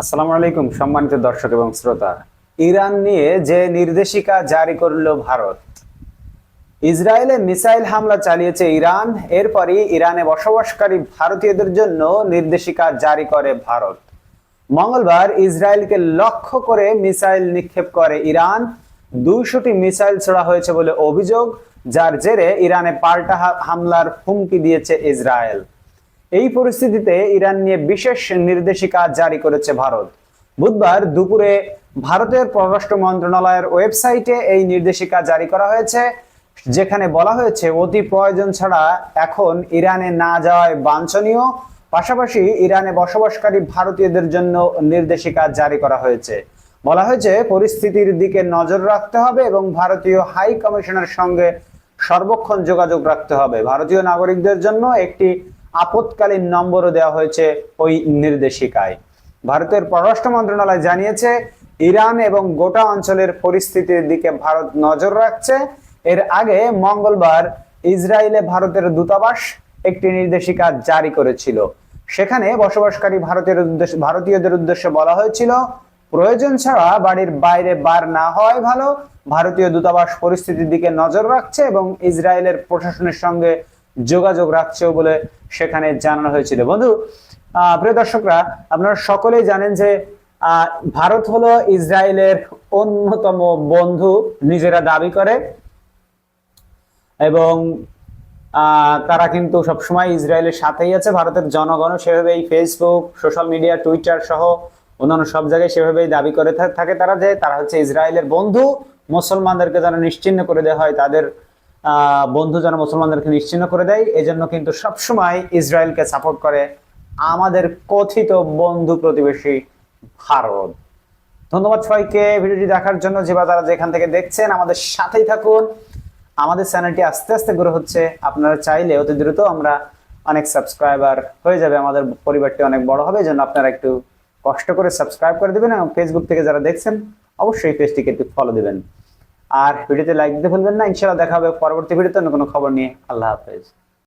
আসসালামু আলাইকুম, সম্মানিত দর্শক এবং শ্রোতা। ইরান নিয়ে যে নির্দেশিকা জারি করল ভারত, ইসরায়েলে মিসাইল হামলা চালিয়েছে ইরান। এরপরই ইরানে বসবাসকারী ভারতীয়দের জন্য নির্দেশিকা জারি করে ভারত। মঙ্গলবার ইসরায়েলকে লক্ষ্য করে মিসাইল নিক্ষেপ করে ইরান। দুইশোটি মিসাইল ছোড়া হয়েছে বলে অভিযোগ, যার জেরে ইরানে পাল্টা হামলার হুমকি দিয়েছে ইসরায়েল। এই পরিস্থিতিতে ইরান নিয়ে বিশেষ নির্দেশিকা জারি করেছে ভারত। বুধবার দুপুরে ভারতের পররাষ্ট্র মন্ত্রণালয়ের ওয়েবসাইটে এই নির্দেশিকা জারি করা হয়েছে, যেখানে বলা হয়েছে অতি প্রয়োজন ছাড়া এখন ইরানে না যাওয়ায় বাঞ্ছনীয়। পাশাপাশি ইরানে বসবাসকারী ভারতীয়দের জন্য নির্দেশিকা জারি করা হয়েছে। বলা হয়েছে পরিস্থিতির দিকে নজর রাখতে হবে এবং ভারতীয় হাই কমিশনের সঙ্গে সর্বক্ষণ যোগাযোগ রাখতে হবে। ভারতীয় নাগরিকদের জন্য একটি আপৎকালীন নম্বরও দেওয়া হয়েছে ওই নির্দেশিকায়। ভারতের পররাষ্ট্র মন্ত্রণালয় জানিয়েছে, ইরান এবং গোটা অঞ্চলের পরিস্থিতির দিকে ভারত নজর রাখছে। এর আগে মঙ্গলবার ইসরায়েলে ভারতের দূতাবাস একটি নির্দেশিকা জারি করেছিল। সেখানে বসবাসকারী ভারতের উদ্দেশ্যে ভারতীয়দের উদ্দেশ্যে বলা হয়েছিল, প্রয়োজন ছাড়া বাড়ির বাইরে বার না হয় ভালো। ভারতীয় দূতাবাস পরিস্থিতির দিকে নজর রাখছে এবং ইসরায়েলের প্রশাসনের সঙ্গে যোগাযোগ রাখছেও বলে সেখানে জানানো হয়েছিল। বন্ধু প্রিয় দর্শকরা, আপনারা সকলেই জানেন যে ভারত হলো ইসরায়েলের অন্যতম বন্ধু, নিজেরা দাবি করে এবং তারা কিন্তু সবসময় ইসরায়েলের সাথেই আছে। ভারতের জনগণও সেভাবেই ফেসবুক সোশ্যাল মিডিয়া টুইটার সহ অন্যান্য সব জায়গায় সেভাবেই দাবি করে থাকে তারা যে, তারা হচ্ছে ইসরায়েলের বন্ধু। মুসলমানদেরকে যেন নিশ্চিন্ন করে দেওয়া হয় তাদের বন্ধু যেন মুসলমানদেরকে নিশ্চিন্ন করে দেয়, এজন্য কিন্তু সবসময় ইসরায়েলকে সাপোর্ট করে আমাদের কথিত বন্ধু প্রতিবেশী ভারত। ধন্যবাদ সবাইকে ভিডিওটি দেখার জন্য। যে বা তারা যেখান থেকে দেখছেন, আমাদের সাথেই থাকুন। আমাদের চ্যানেলটি আস্তে আস্তে গ্রো হচ্ছে। আপনারা চাইলে অতি দ্রুত আমরা অনেক সাবস্ক্রাইবার হয়ে যাবে। আমাদের পরিবারটি অনেক বড় হবে জন্য আপনারা একটু কষ্ট করে সাবস্ক্রাইব করে দিবেন। এবং ফেসবুক থেকে যারা দেখছেন, অবশ্যই পেজটিকে একটু ফলো দিবেন। আর ভিডিওতে লাইক দিতে ভুলবেন না। ইনশাআল্লাহ দেখা হবে পরবর্তী ভিডিওতে। অন্য কোনো খবর নিয়ে। আল্লাহ হাফেজ।